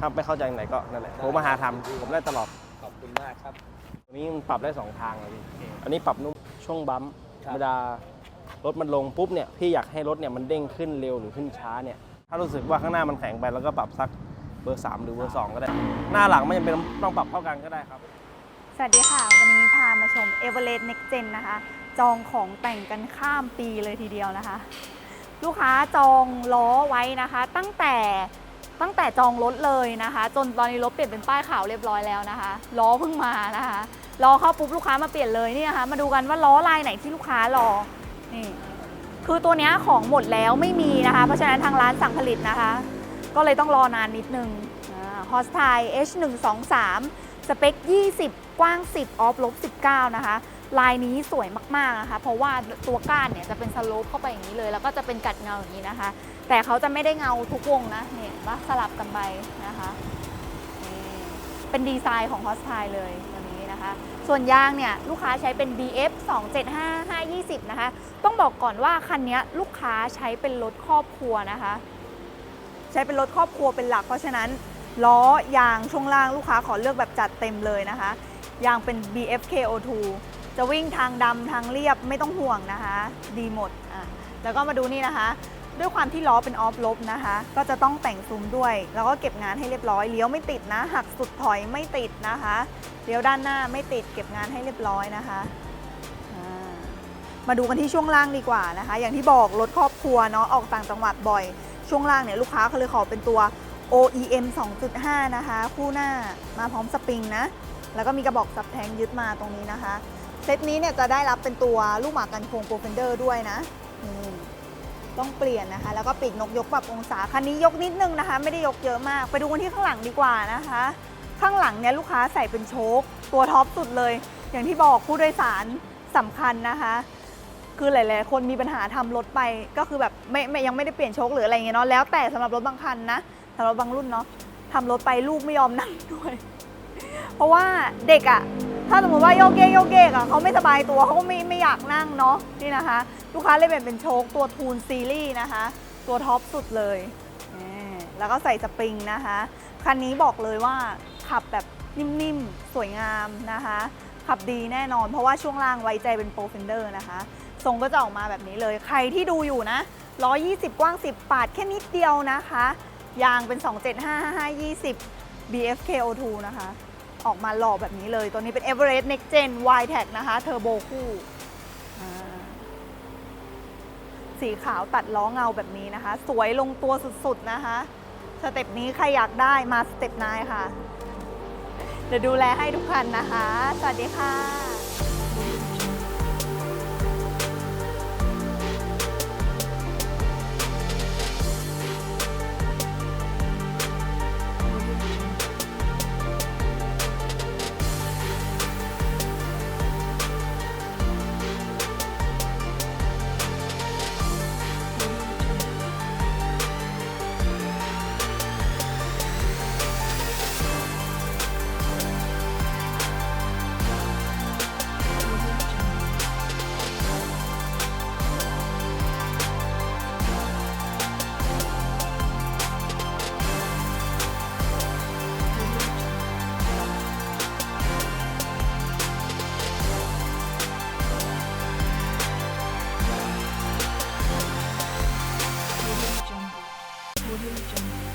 ถ้าไม่เข้าใจตรงไหนก็นั่นแหละโทรมาหาทำผมได้ตลอดขอบคุณมากครับอันนี้มันปรับได้สองทางเลยพี่อันนี้ปรับนุ่มช่วงบัมป์คธรัรบรมดารถมันลงปุ๊บเนี่ยพี่อยากให้รถเนี่ยมันเด้งขึ้นเร็วหรือขึ้นช้าเนี่ยถ้ารู้สึกว่าข้างหน้ามันแข็งไปแล้วก็ปรับสักเบอร์ 3 หรือเบอร์ 2 ก็ได้ หน้าหลังไม่จำเป็นต้องปรับเท่ากันก็ได้ครับ สวัสดีค่ะ วันนี้พามาชม e v e r e s t Next Gen นะคะ จองของแต่งกันข้ามปีเลยทีเดียวนะคะ ลูกค้าจองล้อไว้นะคะ ตั้งแต่ ตั้งแต่จองรถเลยนะคะ จนตอนนี้รถเปลี่ยนเป็นป้ายขาวเรียบร้อยแล้วนะคะล้อเพิ่งมานะคะล้อเข้าปุ๊บลูกค้ามาเปลี่ยนเลยนี่นะคะมาดูกันว่าล้อลายไหนที่ลูกค้ารอนี่คือตัวเนี้ยของหมดแล้วไม่มีนะคะ เพราะฉะนั้นทางร้านสั่งผลิตนะคะ ก็เลยต้องรอนานนิดนึงฮอสไท H123 สเปค 20 กว้าง 10 ออฟลบ 19 นะคะ ลายนี้สวยมาก ๆ นะคะ เพราะว่าตัวก้านเนี่ยจะเป็นสโลปเข้าไปอย่างนี้เลย แล้วก็จะเป็นกัดเงาอย่างนี้นะคะ แต่เขาจะไม่ได้เงาทุกวงนะเนี่ยว่าสลับกันไปนะคะนี่เป็นดีไซน์ของฮอสไทเลยตัวนี้นะคะ ส่วนยางเนี่ยลูกค้าใช้เป็น BF 275 520 นะคะ ต้องบอกก่อนว่าคันนี้ลูกค้าใช้เป็นรถครอบครัวนะคะ ใช้เป็นรถครอบครัวเป็นหลัก เพราะฉะนั้นล้อยางช่วงล่างลูกค้าขอเลือกแบบจัดเต็มเลยนะคะ ยางเป็น BFKO2 จะวิ่งทางดำทางเรียบไม่ต้องห่วงนะคะ ดีหมดอะแล้วก็มาดูนี่นะคะ ด้วยความที่ล้อเป็นออฟลบนะคะ ก็จะต้องแต่งซุ้มด้วย แล้วก็เก็บงานให้เรียบร้อย เลี้ยวไม่ติดนะ หักสุดถอยไม่ติดนะคะ เลี้ยวด้านหน้าไม่ติด เก็บงานให้เรียบร้อยนะคะมาดูกันที่ช่วงล่างดีกว่านะคะ อย่างที่บอกรถครอบครัวเนาะออกต่างจังหวัดบ่อย ช่วงล่างเนี่ยลูกค้าเขาเลยขอเป็นตัว OEM 2.5 นะคะ คู่หน้ามาพร้อมสปริงนะ แล้วก็มีกระบอกซับแทงยึดมาตรงนี้นะคะ เซตนี้เนี่ยจะได้รับเป็นตัวลูกหมากกันโครงโปรเฟนเดอร์ด้วยนะอืม ต้องเปลี่ยนนะคะ แล้วก็ปีกนกยกปรับองศาคันนี้ยกนิดนึงนะคะ ไม่ได้ยกเยอะมาก ไปดูกันที่ข้างหลังดีกว่านะคะ ข้างหลังเนี่ยลูกค้าใส่เป็นโชคตัวท็อปสุดเลย อย่างที่บอกผู้โดยสารสำคัญนะคะคือหลาย ๆ คนมีปัญหาทำรถไปก็คือแบบไม่ไม่ยังไม่ได้เปลี่ยนโชคหรืออะไรเงี้ยเนาะแล้วแต่สำหรับรถบางคันนะสำหรับบางรุ่นเนาะทำรถไปลูกไม่ยอมนั่งด้วย เพราะว่าเด็กอะ่ะ ถ้าสมมติว่าโยกเยกโยกเยกอะ่ะเขาไม่สบายตัวเขาก็ไม่ไม่อยากนั่งเนาะนี่นะคะ ลูกค้าเลยเปลี่ยนเป็นโชคตัวทูนซีรีส์นะคะ ตัวท็อปสุดเลยแล้วก็ใส่สปริงนะคะคันนี้บอกเลยว่าขับแบบนิ่มๆ สวยงามนะคะ ขับดีแน่นอนเพราะว่าช่วงล่างไว้ใจเป็นโปรเฟนเดอร์นะคะทรงก็จะออกมาแบบนี้เลยใครที่ดูอยู่นะ 120 กว้าง 10 ปาดแค่นิดเดียวนะคะ ยางเป็น 275 520 BFKO2 นะคะ ออกมาหล่อแบบนี้เลย ตัวนี้เป็น Everest Next Gen Y Tag นะคะเทอร์โบคู่สีขาวตัดล้อเงาแบบนี้นะคะ สวยลงตัวสุดๆนะคะ สเต็ปนี้ใครอยากได้มาสเต็ปนายค่ะ เดี๋ยวดูแลให้ทุกคันนะคะ สวัสดีค่ะ Audio Jungle.